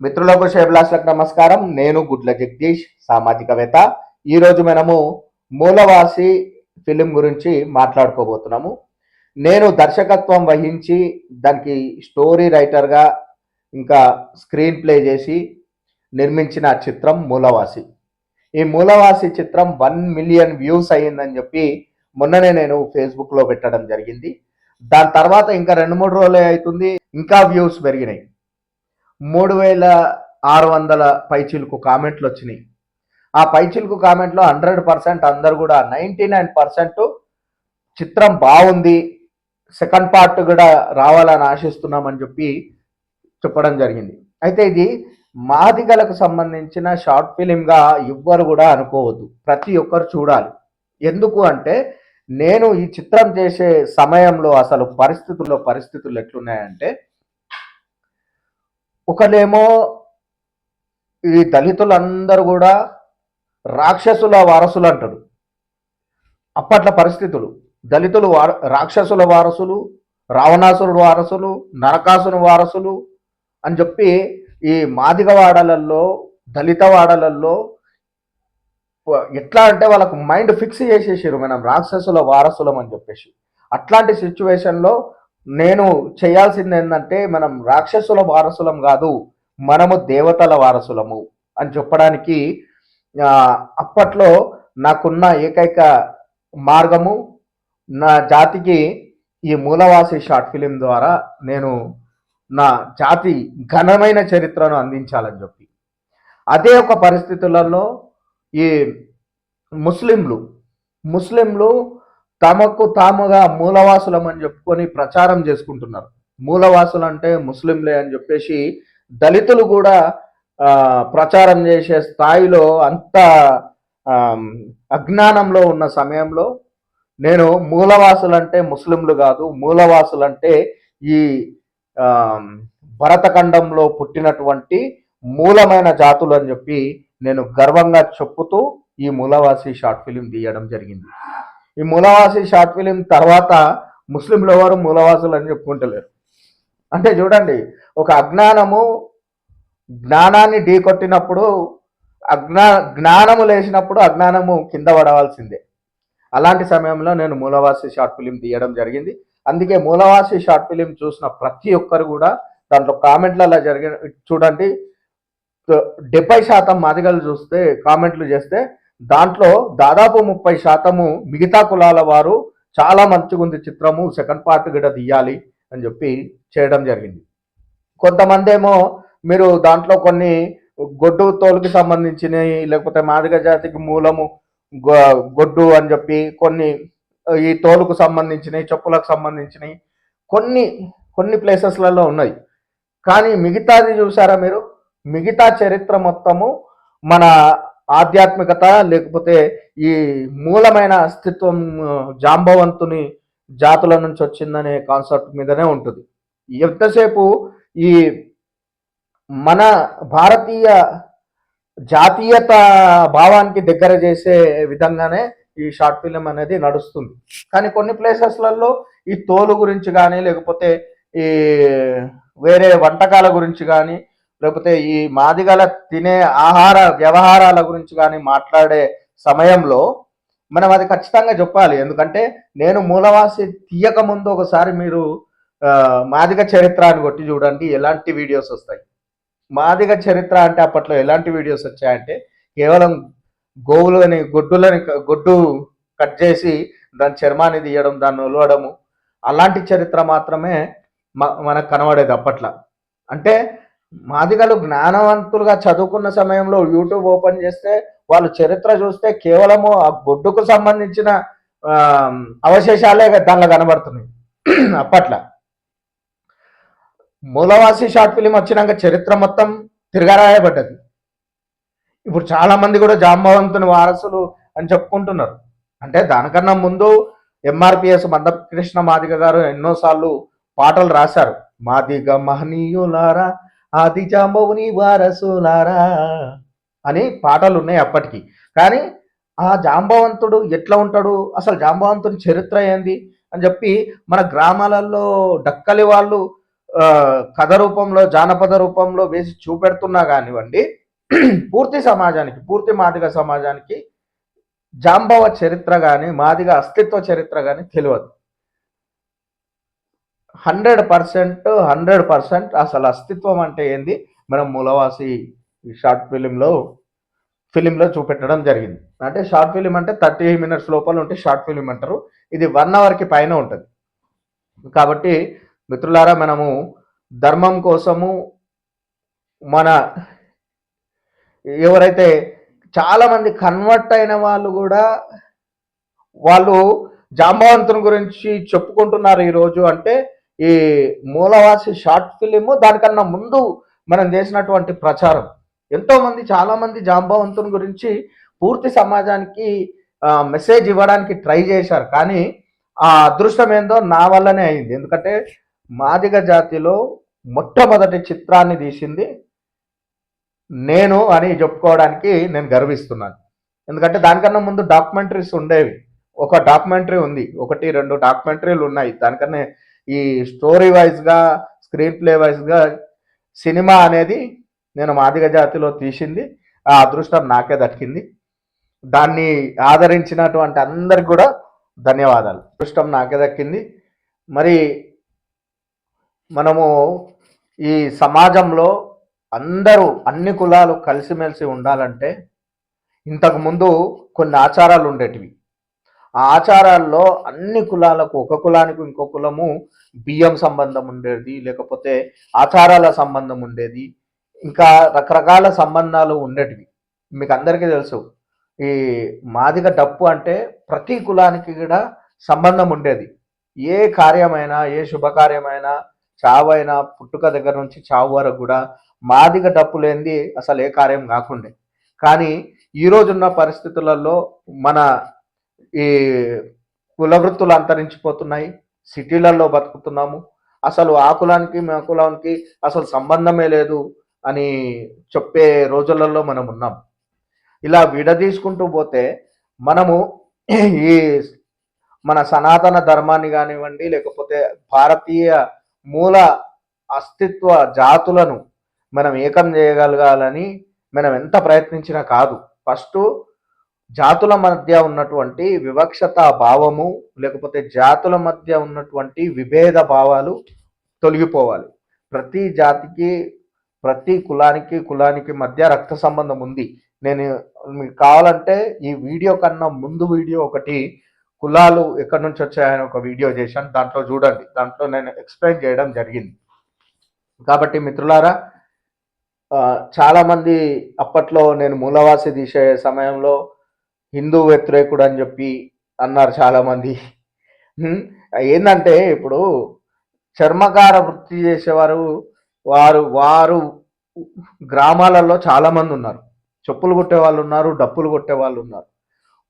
మిత్రులకు శేబ్లాస్లకు నమస్కారం. నేను గుడ్ల జగదీష్ సామాజికవేత్త. ఈరోజు మనము మూలవాసి ఫిలిం గురించి మాట్లాడుకోబోతున్నాము. నేను దర్శకత్వం వహించి దానికి స్టోరీ రైటర్గా ఇంకా స్క్రీన్ ప్లే చేసి నిర్మించిన చిత్రం మూలవాసి. ఈ మూలవాసి చిత్రం వన్ మిలియన్ వ్యూస్ అయ్యిందని చెప్పి మొన్ననే నేను ఫేస్బుక్లో పెట్టడం జరిగింది. దాని తర్వాత ఇంకా రెండు మూడు రోజులే అవుతుంది. ఇంకా వ్యూస్ పెరిగినాయి. మూడు వేల ఆరు వందల పైచిలుకు కామెంట్లు వచ్చినాయి. ఆ పైచిలుకు కామెంట్లో హండ్రెడ్ పర్సెంట్ అందరు కూడా నైంటీ నైన్ పర్సెంట్ చిత్రం బాగుంది సెకండ్ పార్ట్ కూడా రావాలని ఆశిస్తున్నామని చెప్పి చెప్పడం జరిగింది. అయితే ఇది మాదిగలకు సంబంధించిన షార్ట్ ఫిలింగా ఎవ్వరు కూడా అనుకోవద్దు ప్రతి ఒక్కరు చూడాలి. ఎందుకు అంటే నేను ఈ చిత్రం చేసే సమయంలో అసలు పరిస్థితుల్లో పరిస్థితులు ఎట్లున్నాయంటే ఒకనేమో ఈ దళితులందరూ కూడా రాక్షసుల వారసులు అంటాడు అప్పట్ల పరిస్థితులు. దళితులు వార రాక్షసుల వారసులు రావణాసురుడు వారసులు నరకాసుని వారసులు అని చెప్పి ఈ మాదిగవాడలల్లో దళితవాడలల్లో దళిత వాడలల్లో ఎట్లా అంటే వాళ్ళకు మైండ్ ఫిక్స్ చేసేసారు మనం రాక్షసుల వారసులం అని చెప్పేసి. అట్లాంటి సిచ్యువేషన్లో నేను చేయాల్సింది ఏంటంటే మనం రాక్షసుల వారసులం కాదు మనము దేవతల వారసులము అని చెప్పడానికి అప్పట్లో నాకున్న ఏకైక మార్గము నా జాతికి ఈ మూలవాసి షార్ట్ ఫిలిం ద్వారా నేను నా జాతి ఘనమైన చరిత్రను అందించాలని చెప్పి. అదే ఒక పరిస్థితులలో ఈ ముస్లింలు ముస్లింలు తమకు తాముగా మూలవాసులం అని చెప్పుకొని ప్రచారం చేసుకుంటున్నారు. మూలవాసులు అంటే ముస్లింలే అని చెప్పేసి దళితులు కూడా ప్రచారం చేసే స్థాయిలో అంత అజ్ఞానంలో ఉన్న సమయంలో నేను మూలవాసులు అంటే ముస్లింలు కాదు మూలవాసులు అంటే ఈ భరతఖండంలో పుట్టినటువంటి మూలమైన జాతులు అని చెప్పి నేను గర్వంగా చెప్పుతూ ఈ మూలవాసి షార్ట్ ఫిలిం తీయడం జరిగింది. ఈ మూలవాసి షార్ట్ ఫిలిం తర్వాత ముస్లింలు ఎవరు మూలవాసులు అని చెప్పుకుంటలేరు. అంటే చూడండి ఒక అజ్ఞానము జ్ఞానాన్ని ఢీకొట్టినప్పుడు అజ్ఞా జ్ఞానము లేచినప్పుడు అజ్ఞానము కింద పడవలసిందే. అలాంటి సమయంలో నేను మూలవాసి షార్ట్ ఫిలిం తీయడం జరిగింది. అందుకే మూలవాసి షార్ట్ ఫిలిం చూసిన ప్రతి ఒక్కరు కూడా దాంట్లో కామెంట్లలో జరిగిన చూడండి డెబ్బై శాతం మాదిగలు చూస్తే కామెంట్లు చేస్తే దాంట్లో దాదాపు ముప్పై శాతము మిగతా కులాల వారు చాలా మంచిగా ఉంది చిత్రము సెకండ్ పార్ట్ కూడా తీయాలి అని చెప్పి చేయడం జరిగింది. కొంతమంది ఏమో మీరు దాంట్లో కొన్ని గొడ్డు తోలుకి సంబంధించినవి లేకపోతే మాదిగ జాతికి మూలము గొడ్డు అని చెప్పి కొన్ని ఈ తోలుకు సంబంధించినవి చెప్పులకు సంబంధించినవి కొన్ని కొన్ని ప్లేసెస్లలో ఉన్నాయి. కానీ మిగతాది చూసారా మీరు? మిగతా చరిత్ర మొత్తము మన ఆధ్యాత్మికత లేకపోతే ఈ మూలమైన అస్తిత్వం జాంబవంతుని జాతుల నుంచి వచ్చిందనే కాన్సెప్ట్ మీదనే ఉంటుంది. ఎంతసేపు ఈ మన భారతీయ జాతీయత భావానికి దగ్గర చేసే విధంగానే ఈ షార్ట్ ఫిలిం అనేది నడుస్తుంది. కానీ కొన్ని ప్లేసెస్లలో ఈ తోలు గురించి కానీ లేకపోతే ఈ వేరే వంటకాల గురించి కానీ లేకపోతే ఈ మాదిగల తినే ఆహార వ్యవహారాల గురించి కానీ మాట్లాడే సమయంలో మనం అది ఖచ్చితంగా చెప్పాలి. ఎందుకంటే నేను మూలవాసి తీయక ముందు ఒకసారి మీరు మాదిగ చరిత్ర అని కొట్టి చూడండి ఎలాంటి వీడియోస్ వస్తాయి. మాదిగ చరిత్ర అంటే అప్పట్లో ఎలాంటి వీడియోస్ వచ్చాయంటే కేవలం గోవులని గొడ్డులని గొడ్డు కట్ చేసి దాని చర్మాన్ని తీయడం దాన్ని ఒలవడము అలాంటి చరిత్ర మాత్రమే మనకు కనబడేది అప్పట్లో. అంటే మాదిగలు జ్ఞానవంతులుగా చదువుకున్న సమయంలో యూట్యూబ్ ఓపెన్ చేస్తే వాళ్ళు చరిత్ర చూస్తే కేవలము ఆ గొడ్డుకు సంబంధించిన అవశేషాలే దానిలో కనబడుతున్నాయి. అప్పట్లో. మూలవాసి షార్ట్ ఫిలిం వచ్చినాక చరిత్ర మొత్తం తిరగరాయబడ్డది. ఇప్పుడు చాలా మంది కూడా జాంబవంతుని వారసులు అని చెప్పుకుంటున్నారు. అంటే దానికన్నా ముందు ఎంఆర్పిఎస్ మందకృష్ణ మాదిగ గారు ఎన్నోసార్లు పాటలు రాశారు. మాదిగ మహనీయులారా ఆది జాంబవుని వారసులారా అని పాటలు ఉన్నాయి అప్పటికి. కానీ ఆ జాంబవంతుడు ఎట్లా ఉంటాడు? అసలు జాంబవంతుని చరిత్ర ఏంది? అని చెప్పి మన గ్రామాలలో డక్కలి వాళ్ళు కథ రూపంలో జానపద రూపంలో వేసి చూపెడుతున్నా కానివ్వండి పూర్తి సమాజానికి పూర్తి మాదిగ సమాజానికి జాంబవ చరిత్ర కానీ మాదిగ అస్తిత్వ చరిత్ర కానీ తెలియదు. హండ్రెడ్ పర్సెంట్ హండ్రెడ్ పర్సెంట్ అసలు అస్తిత్వం అంటే ఏంది? మనం మూలవాసి షార్ట్ ఫిలింలో ఫిలింలో చూపెట్టడం జరిగింది. అంటే షార్ట్ ఫిలిం అంటే థర్టీ మినిట్స్ లోపల ఉంటే షార్ట్ ఫిలిం అంటారు. ఇది వన్ అవర్కి పైన ఉంటుంది. కాబట్టి మిత్రులారా మనము ధర్మం కోసము మన ఎవరైతే చాలామంది కన్వర్ట్ అయిన వాళ్ళు కూడా వాళ్ళు జాంబవంతుని గురించి చెప్పుకుంటున్నారు ఈరోజు అంటే ఈ మూలవాసి షార్ట్ ఫిలిము దానికన్నా ముందు మనం చేసినటువంటి ప్రచారం. ఎంతోమంది చాలామంది జాంబవంతుని గురించి పూర్తి సమాజానికి మెసేజ్ ఇవ్వడానికి ట్రై చేశారు. కానీ ఆ అదృష్టం ఏందో నా వల్లనే అయింది. ఎందుకంటే మాదిగ జాతిలో మొట్టమొదటి చిత్రాన్ని తీసింది నేను అని చెప్పుకోవడానికి నేను గర్విస్తున్నాను. ఎందుకంటే దానికన్నా ముందు డాక్యుమెంటరీస్ ఉండేవి. ఒక డాక్యుమెంటరీ ఉంది. ఒకటి రెండు డాక్యుమెంటరీలు ఉన్నాయి. దానికన్నా ఈ స్టోరీ వైజ్గా స్క్రీన్ ప్లే వైజ్గా సినిమా అనేది నేను మాదిగ జాతిలో తీసింది. ఆ అదృష్టం నాకే దక్కింది. దాన్ని ఆదరించినటువంటి అందరికి కూడా ధన్యవాదాలు. అదృష్టం నాకే దక్కింది. మరి మనము ఈ సమాజంలో అందరూ అన్ని కులాలు కలిసిమెలిసి ఉండాలంటే ఇంతకుముందు కొన్ని ఆచారాలు ఉండేటివి. ఆ ఆచారాల్లో అన్ని కులాలకు ఒక కులానికి ఇంకో కులము బియ్యం సంబంధం ఉండేది లేకపోతే ఆచారాల సంబంధం ఉండేది ఇంకా రకరకాల సంబంధాలు ఉండేటివి. మీకు అందరికీ తెలుసు ఈ మాదిగ డప్పు అంటే ప్రతి కులానికి కూడా సంబంధం ఉండేది. ఏ కార్యమైనా ఏ శుభకార్యమైనా చావైనా పుట్టుక దగ్గర నుంచి చావు వరకు కూడా మాదిగ డప్పు లేనిది అసలు ఏ కార్యం కాకుండే. కానీ ఈ రోజున్న పరిస్థితులలో మన ఈ కుల వృత్తులు అంతరించిపోతున్నాయి సిటీలలో బతుకుతున్నాము. అసలు ఆ కులానికి మా కులానికి అసలు సంబంధమే లేదు అని చెప్పే రోజులలో మనం ఉన్నాం. ఇలా విడదీసుకుంటూ పోతే మనము ఈ మన సనాతన ధర్మాన్ని కానివ్వండి లేకపోతే భారతీయ మూల అస్తిత్వ జాతులను మనం ఏకం చేయగలగాలని మనం ఎంత ప్రయత్నించినా కాదు. ఫస్ట్ జాతుల మధ్య ఉన్నటువంటి వివక్షత భావము లేకపోతే జాతుల మధ్య ఉన్నటువంటి విభేద భావాలు తొలగిపోవాలి. ప్రతి జాతికి ప్రతి కులానికి కులానికి మధ్య రక్త సంబంధం ఉంది. నేను మీకు కావాలంటే ఈ వీడియో కన్నా ముందు వీడియో ఒకటి కులాలు ఎక్కడి నుంచి వచ్చాయని ఒక వీడియో చేశాను. దాంట్లో చూడండి. దాంట్లో నేను ఎక్స్ప్లెయిన్ చేయడం జరిగింది. కాబట్టి మిత్రులారా చాలామంది అప్పట్లో నేను మూలవాసి తీసే సమయంలో హిందూ వ్యతిరేకుడు అని చెప్పి అన్నారు చాలామంది. ఏంటంటే ఇప్పుడు చర్మకార వృత్తి చేసేవారు వారు వారు గ్రామాలలో చాలామంది ఉన్నారు. చెప్పులు కొట్టే వాళ్ళు ఉన్నారు డప్పులు కొట్టే వాళ్ళు ఉన్నారు.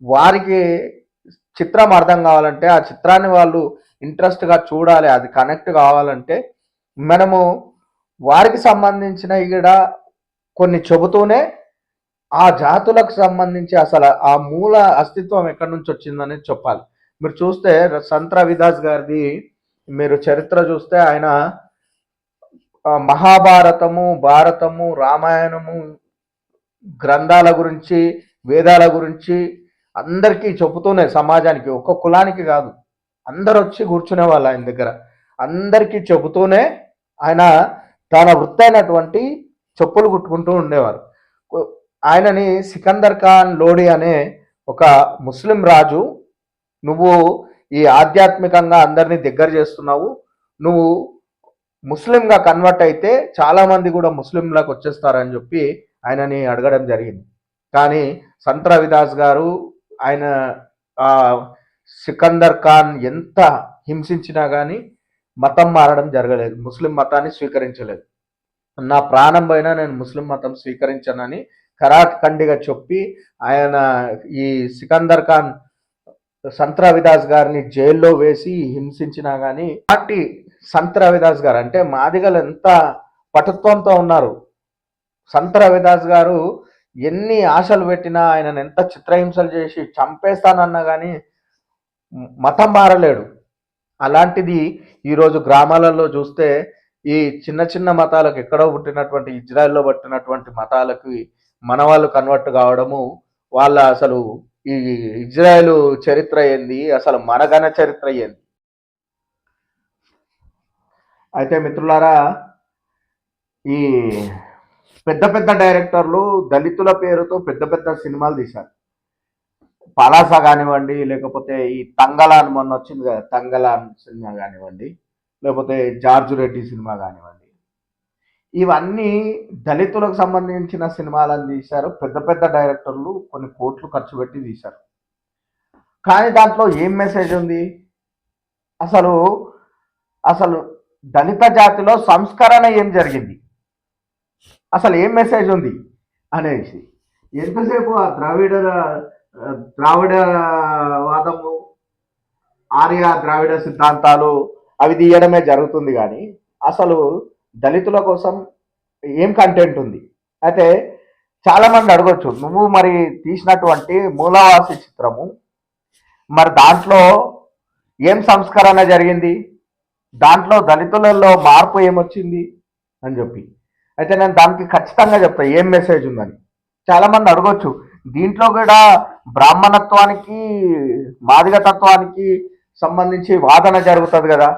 వారికి చిత్రం అర్థం కావాలంటే ఆ చిత్రాన్ని వాళ్ళు ఇంట్రెస్ట్గా చూడాలి అది కనెక్ట్ కావాలంటే మనము వారికి సంబంధించిన ఇక్కడ కొన్ని చెబుతూనే ఆ జాతులకు సంబంధించి అసలు ఆ మూల అస్తిత్వం ఎక్కడి నుంచి వచ్చిందనేది చెప్పాలి. మీరు చూస్తే సంత రవిదాస్ గారిది మీరు చరిత్ర చూస్తే ఆయన మహాభారతము భారతము రామాయణము గ్రంథాల గురించి వేదాల గురించి అందరికీ చెబుతూనే సమాజానికి ఒక్క కులానికి కాదు అందరు వచ్చి కూర్చునే వాళ్ళు ఆయన దగ్గర. అందరికీ చెబుతూనే ఆయన తన వృత్తి అయినటువంటి చెప్పులు కుట్టుకుంటూ ఉండేవారు. ఆయనని సికందర్ ఖాన్ లోడి అనే ఒక ముస్లిం రాజు నువ్వు ఈ ఆధ్యాత్మికంగా అందరినీ దగ్గర చేస్తున్నావు. నువ్వు ముస్లింగా కన్వర్ట్ అయితే చాలామంది కూడా ముస్లింలకు వచ్చేస్తారని చెప్పి ఆయనని అడగడం జరిగింది. కానీ సంత రవిదాస్ గారు ఆయన సికందర్ ఖాన్ ఎంత హింసించినా కానీ మతం మారడం జరగలేదు. ముస్లిం మతాన్ని స్వీకరించలేదు. నా ప్రాణం పోయినా నేను ముస్లిం మతం స్వీకరించానని కరాట్ ఖండిగా చెప్పి ఆయన ఈ సికందర్ ఖాన్ సంత్ రవిదాస్ గారిని జైల్లో వేసి హింసించినా కానీ పార్టీ సంత్ రవిదాస్ గారు అంటే మాదిగలు ఎంత పటుత్వంతో ఉన్నారు? సంత్ రవిదాస్ గారు ఎన్ని ఆశలు పెట్టినా ఆయనను ఎంత చిత్రహింసలు చేసి చంపేస్తానన్నా కానీ మతం మారలేడు. అలాంటిది ఈరోజు గ్రామాలలో చూస్తే ఈ చిన్న చిన్న మతాలకు ఎక్కడో పుట్టినటువంటి ఇజ్రాయెల్లో పుట్టినటువంటి మతాలకి మన వాళ్ళు కన్వర్ట్ కావడము వాళ్ళ అసలు ఈ ఇజ్రాయెల్ చరిత్ర ఏంది? అసలు మన ఘన చరిత్ర ఏంది? అయితే మిత్రులారా ఈ పెద్ద పెద్ద డైరెక్టర్లు దళితుల పేరుతో పెద్ద పెద్ద సినిమాలు తీశారు. పలాస కానివ్వండి లేకపోతే ఈ తంగలాన్ మొన్న వచ్చింది కదా తంగలాన్ సినిమా కానివ్వండి లేకపోతే జార్జ్ రెడ్డి సినిమా కానివ్వండి. ఇవన్నీ దళితులకు సంబంధించిన సినిమాలను తీశారు. పెద్ద పెద్ద డైరెక్టర్లు కొన్ని కోట్లు ఖర్చు పెట్టి తీశారు. కానీ దాంట్లో ఏం మెసేజ్ ఉంది? అసలు అసలు దళిత జాతిలో సంస్కరణ ఏం జరిగింది? అసలు ఏం మెసేజ్ ఉంది? అనేసి. ఎంతసేపు ఆ ద్రావిడ ద్రావిడ వాదము ఆర్య ద్రావిడ సిద్ధాంతాలు అవి తీయడమే జరుగుతుంది కానీ అసలు దళితుల కోసం ఏం కంటెంట్ ఉంది? అయితే చాలా మంది అడగొచ్చు నువ్వు మరి తీసినటువంటి మూలవాసి చిత్రము మరి దాంట్లో ఏం సంస్కరణ జరిగింది? దాంట్లో దళితులలో మార్పు ఏమొచ్చింది? అని చెప్పి. అయితే నేను దానికి ఖచ్చితంగా చెప్తా ఏం మెసేజ్ ఉందని. చాలా మంది అడగొచ్చు దీంట్లో కూడా బ్రాహ్మణత్వానికి మాదిగతత్వానికి సంబంధించి వాదన జరుగుతుంది కదా.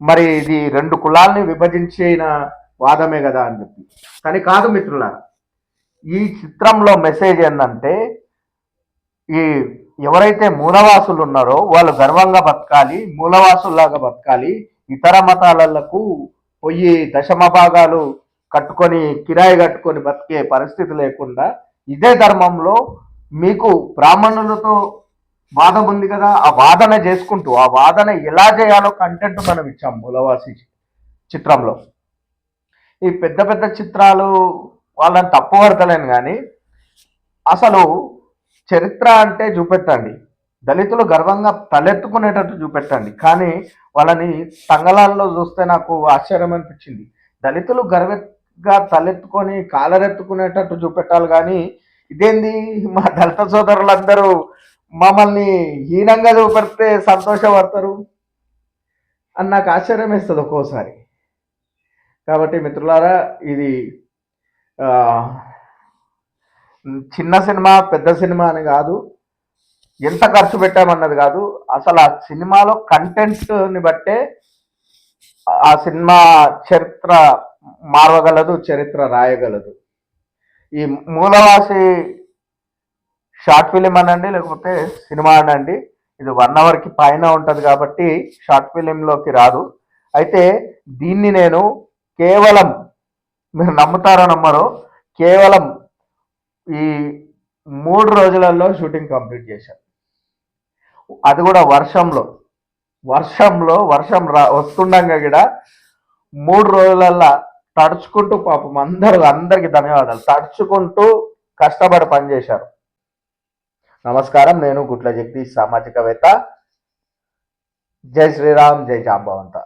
మరి ఇది రెండు కులాల్ని విభజించిన వాదమే కదా అని చెప్పి. కానీ కాదు మిత్రుల ఈ చిత్రంలో మెసేజ్ ఏంటంటే ఈ ఎవరైతే మూలవాసులు ఉన్నారో వాళ్ళు గర్వంగా బతకాలి మూలవాసుల్లాగా బతకాలి ఇతర మతాలకు పోయి దశమ భాగాలు కట్టుకొని కిరాయి కట్టుకొని బతికే పరిస్థితి లేకుండా ఇదే ధర్మంలో మీకు బ్రాహ్మణులతో వాదం ఉంది కదా ఆ వాదన చేసుకుంటూ ఆ వాదన ఎలా చేయాలో కంటెంట్ మనం ఇచ్చాం మూలవాసి చిత్రంలో. ఈ పెద్ద పెద్ద చిత్రాలు వాళ్ళని తప్పు పడతలేను కానీ అసలు చరిత్ర అంటే చూపెట్టండి. దళితులు గర్వంగా తలెత్తుకునేటట్టు చూపెట్టండి. కానీ వాళ్ళని తంగళాల్లో చూస్తే నాకు ఆశ్చర్యం అనిపించింది. దళితులు గర్వంగా తలెత్తుకొని కాలరెత్తుకునేటట్టు చూపెట్టాలి కానీ ఇదేంది మా దళిత సోదరులందరూ మమ్మల్ని హీనంగా చూపెడితే సంతోషపడతారు అని నాకు ఆశ్చర్యం వేస్తుంది ఒక్కోసారి. కాబట్టి మిత్రులారా ఇది చిన్న సినిమా పెద్ద సినిమా అని కాదు ఎంత ఖర్చు పెట్టామన్నది కాదు అసలు ఆ సినిమాలో కంటెంట్ని బట్టే ఆ సినిమా చరిత్ర మారవగలదు చరిత్ర రాయగలదు. ఈ మూలవాసి షార్ట్ ఫిలిం అనండి లేకపోతే సినిమా అనండి. ఇది వన్ అవర్కి పైన ఉంటుంది కాబట్టి షార్ట్ ఫిలింలోకి రాదు. అయితే దీన్ని నేను కేవలం మీరు నమ్ముతారో నమ్మరో కేవలం ఈ మూడు రోజులలో షూటింగ్ కంప్లీట్ చేశాను. అది కూడా వర్షంలో. వర్షంలో వర్షం రా వస్తుండగా కూడా మూడు రోజులల్లా తడుచుకుంటూ పాపం అందరూ అందరికీ ధన్యవాదాలు. తడుచుకుంటూ కష్టపడి పనిచేశారు. నమస్కారం నేను గుట్ల జగదీష్ సామాజికవేత్త. జై శ్రీరామ్ జై జాంబవంత.